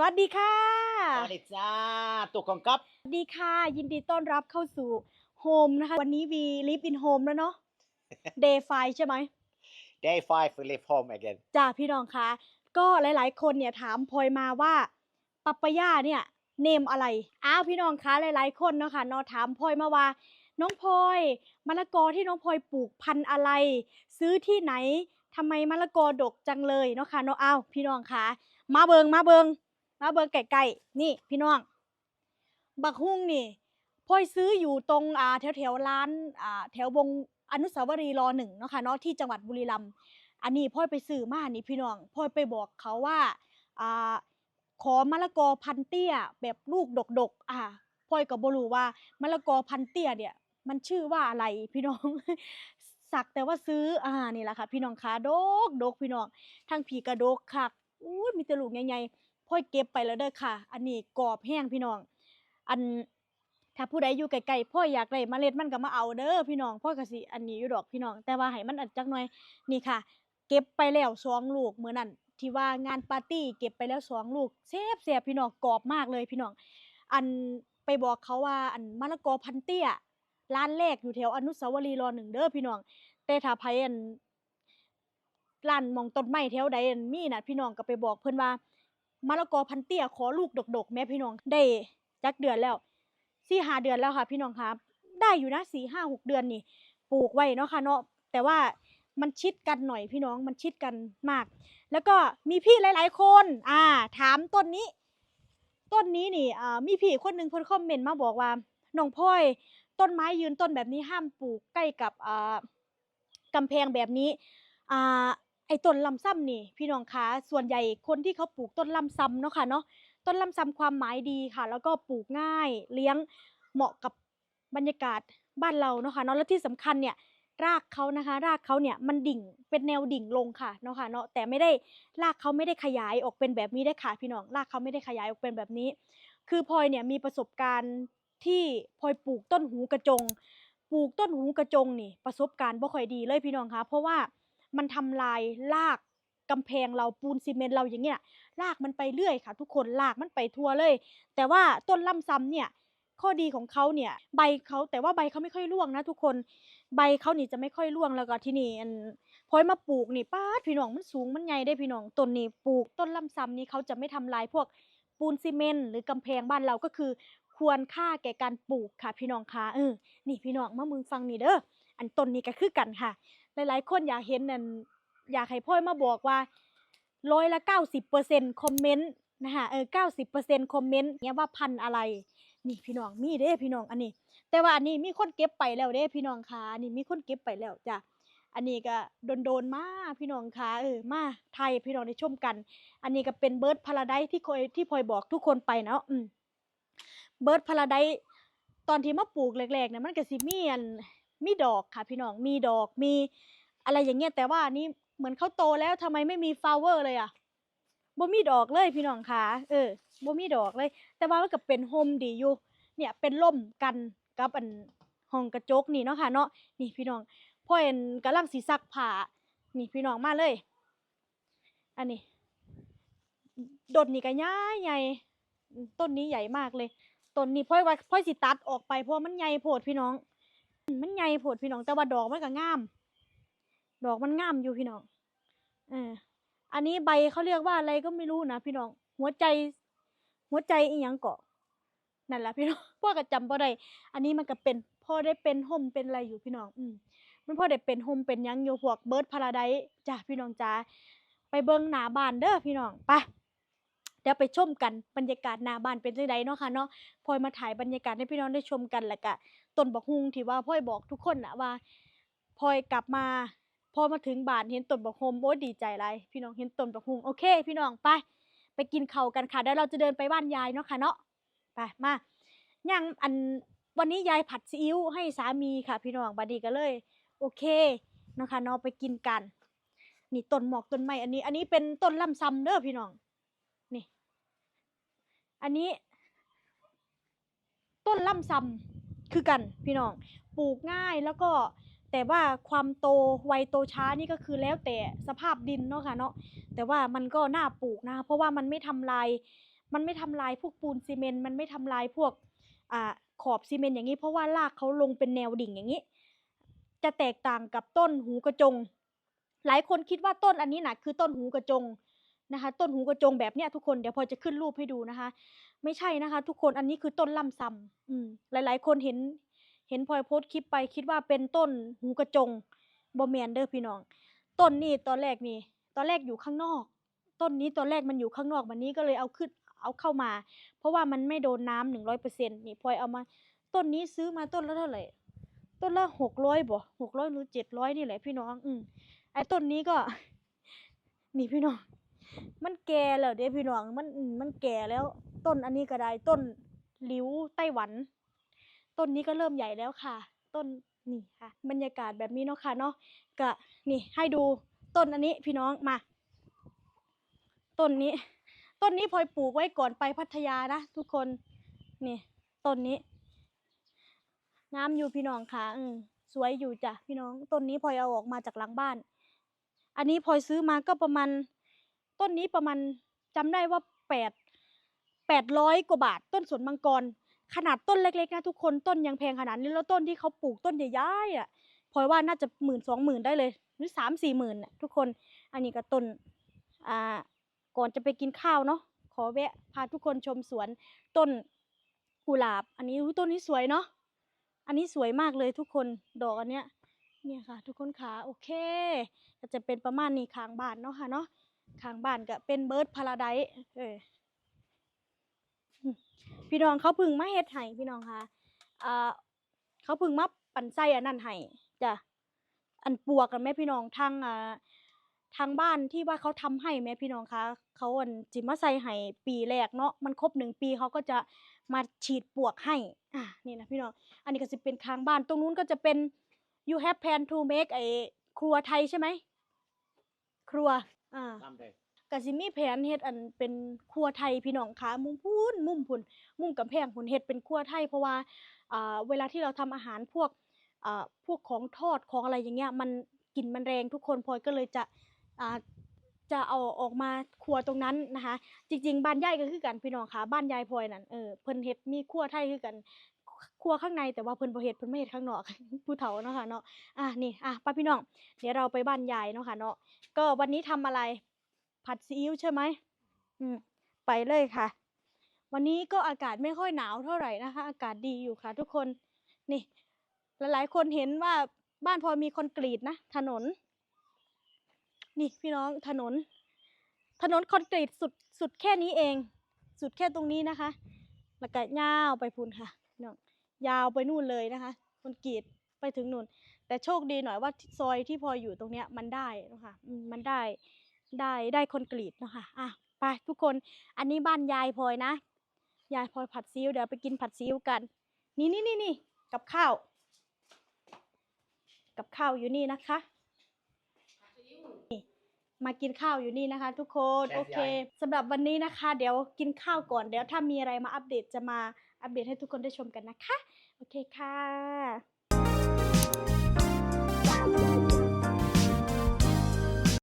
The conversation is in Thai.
สวัสดีค่ะ สวัสดีจ้าตุกของก๊อฟสวัสดีค่ะ ยินดีต้อนรับเข้าสู่โฮมนะคะ วันนี้วีลิฟอินโฮมแล้วเนาะ Day 5ใช่ไหม day five we live home again จ้าพี่น้องคะ ก็หลายๆ คนเนี่ยถามพลอยมาว่าปัปปายาเนี่ยเนมอะไร อ้าวพี่น้องคะหลาย ๆ คนเนาะค่ะเนาะถามพลอยมาว่า น้องพลอยมะละกอที่น้องพลอยปลูกพันธุ์อะไร ซื้อที่ไหนทำไมมะละกอดกจังเลยเนาะค่ะเนาะอ้าวพี่น้องคะมาเบิงมาเบิง มาเบิงไก่ๆนี่พี่น้อง บักฮุ่งนี่พลอยซื้ออยู่ตรงอ่าแถวแถวๆร้านอ่าแถววงอนุสาวรีย์รอหนึ่งเนาะค่ะเนาะที่จังหวัดบุรีรัมย์อันนี้พ่อยไปซื้อมานี่พี่น้องพ่อยไปบอกเขาว่าอ่าขอมะละกอพันเตี้ยแบบลูกดกๆอ่าพ่อยก็บ่รู้ว่ามะละกอพันเตี้ยเนี่ย มันชื่อว่าอะไรพี่น้องสักแต่ว่าซื้ออ่านี่แหละค่ะ พี่น้องคะดกดกพี่น้องทั้งผีกระดกคักอู้มีแต่ลูกใหญ่ๆ พ่อยเก็บไปแล้วเด้อค่ะ อันนี้กรอบแห้งพี่น้อง อันถ้าผู้ใดอยู่ไกลๆพ่ออยากได้เมล็ดมันก็มาเอาเด้อพี่น้องพ่อก็สิอันนี้อยู่ดอกพี่น้อง แต่ว่าให้มันอัดจักหน่อยนี่ค่ะ เก็บไปแล้วสองลูกเมื้อนั้นที่ว่างานปาร์ตี้เก็บไปแล้วสองลูกแซ่บแซ่บพี่น้องกรอบมากเลยพี่น้อง อันไปบอกเขาว่าอันมะละกอพันเตี้ยร้านแรกอยู่แถวอนุสาวรีย์รอหนึ่งเด้อพี่น้อง แต่ถ้าไผอันร้านมองต้นไม้แถวใดอันมีน่ะพี่น้องก็ไปบอกเพิ่อนว่า มะละกอพันเตี้ยขอลูกดกๆ แม่พี่น้องได้จักเดือนแล้วสี่หาเดือนแล้วค่ะ พี่น้องครับ ได้อยู่นะสี่ห้าหกเดือนนี่ ปลูกไว้เนาะค่ะเนาะแต่ว่ามันชิดกันหน่อยพี่น้องมันชิดกันมาก แล้วก็มีพี่หลาย ๆ คน อ่า ถามต้นนี้ ต้นนี้นี่อ่ามีพี่คนหนึ่งเพิ่นคอมเมนต์มาบอกว่าน้องพลอย ต้นไม้ยืนต้นแบบนี้ห้ามปลูกใกล้กับอ่ากำแพงแบบนี้อ่า ไอ้ต้นลำซ้ำนี่ พี่น้องคะส่วนใหญ่คนที่เขาปลูกต้นลำซ้ำเนาะค่ะเนาะต้นลำซ้ำความหมายดีค่ะ แล้วก็ปลูกง่ายเลี้ยงเหมาะกับบรรยากาศบ้านเราเนาะค่ะเนาะแล้วที่สำคัญเนี่ยรากเขานะคะ รากเขาเนี่ยมันดิ่งเป็นแนวดิ่งลงค่ะเนาะค่ะเนาะแต่ไม่ได้รากเขาไม่ได้ขยายออกเป็นแบบนี้ได้ค่ะ พี่น้องรากเขาไม่ได้ขยายออกเป็นแบบนี้ คือพลอยเนี่ยมีประสบการณ์ที่พลอยปลูกต้นหูกระจง ปลูกต้นหูกระจงนี่ประสบการณ์บ่ค่อยดีเลยพี่น้องคะเพราะว่า มันทำลายรากกำแพงเราปูนซีเมนต์เราอย่างเงี้ยรากมันไปเรื่อยค่ะ ทุกคนรากมันไปทั่วเลย แต่ว่าต้นล่ำซ้ำเนี่ยข้อดีของเขาเนี่ยใบเขาแต่ว่าใบเขาไม่ค่อยร่วงนะ ทุกคนใบเขานี่จะไม่ค่อยร่วงแล้วก็ที่นี่อันพอยมาปลูกนี่ป้าพี่น้องมันสูงมันใหญ่ได้พี่น้องต้นนี้ปลูกต้นลำซำนี่เขาจะไม่ทำลายพวกปูนซีเมนต์หรือกำแพงบ้านเราก็คือ ควรค่าแก่การปลูกค่ะ พี่น้องคะเออนี่พี่น้องมามึงฟังนี่เด้ออันต้นนี้ก็คือกันค่ะ หลายๆ คนอยากเห็นนั่นอยากให้พ่อยมาบอกว่าร้อยละเก้าสิบเปอร์เซ็นต์คอมเมนต์นะคะเออเก้าสิบเปอร์เซ็นต์คอมเมนต์เนี่ยว่าพันอะไร นี่พี่น้องมีเด้พี่น้องอันนี้ แต่ว่าอันนี้มีคนเก็บไปแล้วเด้พี่น้องคะอันนี้มีคนเก็บไปแล้วจ้ะอันนี้ก็โดนๆมาพี่น้องคะเออมาไทยพี่น้องได้ชมกัน อันนี้ก็เป็นเบิร์ดพาราไดที่คอยที่พลอยบอกทุกคนไปเนาะอืมเบิร์ดพาราไดตอนที่มาปลูกแรกๆเนี่ยมันก็สิมีอัน มีดอกค่ะพี่น้องมีดอกมีอะไรอย่างเงี้ยแต่ว่านนี้เหมือนเขาโตแล้วทำไมไม่มีฟลาวเวอร์เลยอะบ่มีดอกเลยพี่น้องคะเออบ่มีดอกเลย แต่ว่ามันก็เป็นโฮมดีอยู่ เนี่ยเป็นล่มกันกับอันห้องกระจกนี่เนาะค่ะเนาะนี่พี่น้องพ่อเห็นกำลังสีซักผ้านี่พี่น้องมาเลย อันนี้ดนนี่ก็ใหญ่ใหญ่ต้นนี้ใหญ่มากเลยต้นนี้พ่อยว่าพ่อยสิตัดออกไปเพราะมันใหญ่โพดพี่น้อง มันใหญ่โพดพี่น้องแต่ว่าดอกมันก็งาม ดอกมันงามอยู่พี่น้องเอออันนี้ใบเขาเรียกว่าอะไรก็ไม่รู้นะพี่น้อง หัวใจ หัวใจอีหยังเกาะนั่นแหละพี่น้องพ่อก็จำบ่ได้อันนี้มันก็เป็นพ่อได้เป็นห่มเป็นอะไรอยู่พี่น้อง อืมมันพ่อได้เป็นห่มเป็นยังอยู่พวกเบิร์ดพาราไดจ้ะพี่น้องจ้าไปเบิ่งหนาบานเด้อพี่น้องไป เดี๋ยวไปชมกันบรรยากาศหน้าบ้านเป็นจังไดเนาะค่ะเนาะพลอยมาถ่ายบรรยากาศให้พี่น้องได้ชมกันแล้วก็ต้นบักฮุงที่ว่าพ่อยบอกทุกคนนะว่าพลอยกลับมาพอมาถึงบ้านเห็นต้นบักฮุงโอ้ดีใจหลยพี่น้องเห็นต้นบักฮุงโอเค พี่น้องไป ไปกินข้าวกันค่ะเดี๋ยวเราจะเดินไปบ้านยายเนาะค่ะเนาะไปมาย่างอันวันนี้ยายผัดซีอิ๊วให้สามีค่ะ พี่น้องบาดนีก็เลย โอเคเนาะคะเนาะไปกินกัน นี่ต้นหมอกต้นไม้อันนี้ อันนี้เป็นต้นลำซำเด้อพี่น้อง อันนี้ ต้นลำซำคือกันพี่น้อง ปลูกง่ายแล้วก็แต่ว่าความโตวัยโตช้านี่ก็คือแล้วแต่สภาพดินเนาะค่ะเนาะแต่ว่ามันก็น่าปลูกนะ เพราะว่ามันไม่ทำลาย มันไม่ทำลายพวกปูนซีเมนต์มันไม่ทำลายพวกอ่าขอบซีเมนต์อย่างนี้ เพราะว่ารากเขาลงเป็นแนวดิ่งอย่างนี้ จะแตกต่างกับต้นหูกระจง หลายคนคิดว่าต้นอันนี้นะคือต้นหูกระจง นะคะ ต้นหูกระจงแบบเนี้ยทุกคนเดี๋ยวพอจะขึ้นรูปให้ดูนะคะ ไม่ใช่นะคะ ทุกคนอันนี้คือต้นล่ำซำอืมหลายๆ คนเห็นเห็นพลอยโพสคลิปไปคิดว่าเป็นต้นหูกระจงบอแมนเด้อพี่น้อง ต้นนี่ตอนแรกนี่ตอนแรกอยู่ข้างนอก ต้นนี้ตอนแรกมันอยู่ข้างนอกวันนี้ก็เลยเอาขึ้นเอาเข้ามา เพราะว่ามันไม่โดนน้ำหนึ่งร้อยเปอร์เซ็นต์นี่พลอยเอามา ต้นนี้ซื้อมาต้นละเท่าไหร่ต้นละหกร้อยบ่หกร้อยหรือเจ็ดร้อยนี่แหละพี่น้อง อืมไอ้ต้นนี้ก็ นี่พี่น้อง มันแก่แล้วเด้พี่น้องมันมันแก่แล้ว ต้นอันนี้ก็ได้ต้นหลิวไต้หวัน ต้นนี้ก็เริ่มใหญ่แล้วค่ะ ต้นนี่ค่ะ บรรยากาศแบบนี้เนาะค่ะเนาะก็นี่ให้ดูต้นอันนี้พี่น้องมา ต้นนี้ ต้นนี้พลอยปลูกไว้ก่อนไปพัทยานะทุกคนนี่ต้นนี้งามอยู่พี่น้องค่ะอืมสวยอยู่จ้ะพี่น้องต้นนี้พลอยเอาออกมาจากหลังบ้าน อันนี้พลอยซื้อมาก็ประมาณ ต้นนี้ประมาณจำได้ว่าแปดแปดร้อยกว่าบาท ต้นสวนมังกร ขนาดต้นเล็กๆนะทุกคนต้นยังแพงขนาดนี้แล้วต้นที่เขาปลูกต้นใหญ่ๆอะพลอยว่าน่าจะหมื่นสองหมื่นได้เลยหรือสามสี่หมื่นนะทุกคน อันนี้ก็ต้นอ่าก่อนจะไปกินข้าวเนาะขอแวะพาทุกคนชมสวนต้นกุหลาบ อันนี้ต้นนี้สวยเนาะอันนี้สวยมากเลยทุกคนดอกอันเนี้ยเนี่ยค่ะ ทุกคนขาโอเคก็จะเป็นประมาณนี้ข้างบานเนาะค่ะเนาะ ข้างบ้านก็เป็นเบิร์ดพาราไดเออพี่น้องเขาพึ่งมาเฮ็ดให้พี่น้องค่ะอ่าเขาพึ่งมาปั่นไส้อันนั้นให้จ้ะอันปวกกันแม่พี่น้องทางอ่าทางบ้านที่ว่าเขาทำให้แม่พี่น้องคะเขาอันจิมาใส่ให้ปีแรกเนาะมันครบหนึ่งปีเขาก็จะมาฉีดปวกให้อะนี่นะพี่น้องอันนี้ก็จะเป็นข้างบ้านตรงนู้นก็จะเป็น you have plan to make ไอ้ครัวไทยใช่ไหมครัว อ่า Someday. กสิมีแผนเฮ็ดอันเป็นครัวไทยพี่น้องคะมุมพูนมุมพุ่นมุมกำแพงพุ่นเฮ็ดเป็นครัวไทยเพราะว่าอ่าเวลาที่เราทำอาหารพวกอ่าพวกของทอดของอะไรอย่างเงี้ยมันกลิ่นมันแรงทุกคนพลอยก็เลยจะอ่าจะเอาออกมาครัวตรงนั้นนะคะ จริง ๆ บ้านยายก็คือกันพี่น้องคะบ้านยายพลอยนั่นเออเพิ่นเฮ็ดมีครัวไทยคือกัน ครัวข้างในแต่ว่าเพิ่นบ่เฮ็ดเพิ่นไม่เฮ็ดข้างนอก ผู้เฒ่าเนาะค่ะเนาะอะนี่อะป้าพี่น้องเดี๋ยวเราไปบ้านยายเนาะค่ะเนาะก็วันนี้ทำอะไร ผัดซีอิ๊วใช่ไหมอืมไปเลยค่ะ วันนี้ก็อากาศไม่ค่อยหนาวเท่าไหร่นะคะ อากาศดีอยู่ค่ะ ทุกคนนี่ หลายๆ คนเห็นว่าบ้านพลอยมีคอนกรีตนะถนน นี่พี่น้องถนน ถนนคอนกรีตสุดสุดแค่นี้เอง สุดแค่ตรงนี้นะคะ แล้วก็ยาวไปพูนค่ะ ยาวไปนู่นเลยนะคะคอนกรีตไปถึงนู่น แต่โชคดีหน่อยว่าซอยที่พลอยอยู่ตรงเนี้ยมันได้นะคะอืมมันได้ได้ได้คอนกรีตเนาะคะอะไปทุกคนอันนี้บ้านยายพลอยนะยายพลอยผัดซีอิ๊วเดี๋ยวไปกินผัดซีอิ๊วกัน นี่นี่นี่นี่กับข้าว กับข้าวอยู่นี่นะคะนี่มากินข้าวอยู่นี่นะคะ ทุกคนแซ่บโอเคใหญ่สำหรับวันนี้นะคะ เดี๋ยวกินข้าวก่อนเดี๋ยวถ้ามีอะไรมาอัปเดตจะมา อัปเดตให้ทุกคนได้ชมกันนะคะ โอเคค่ะ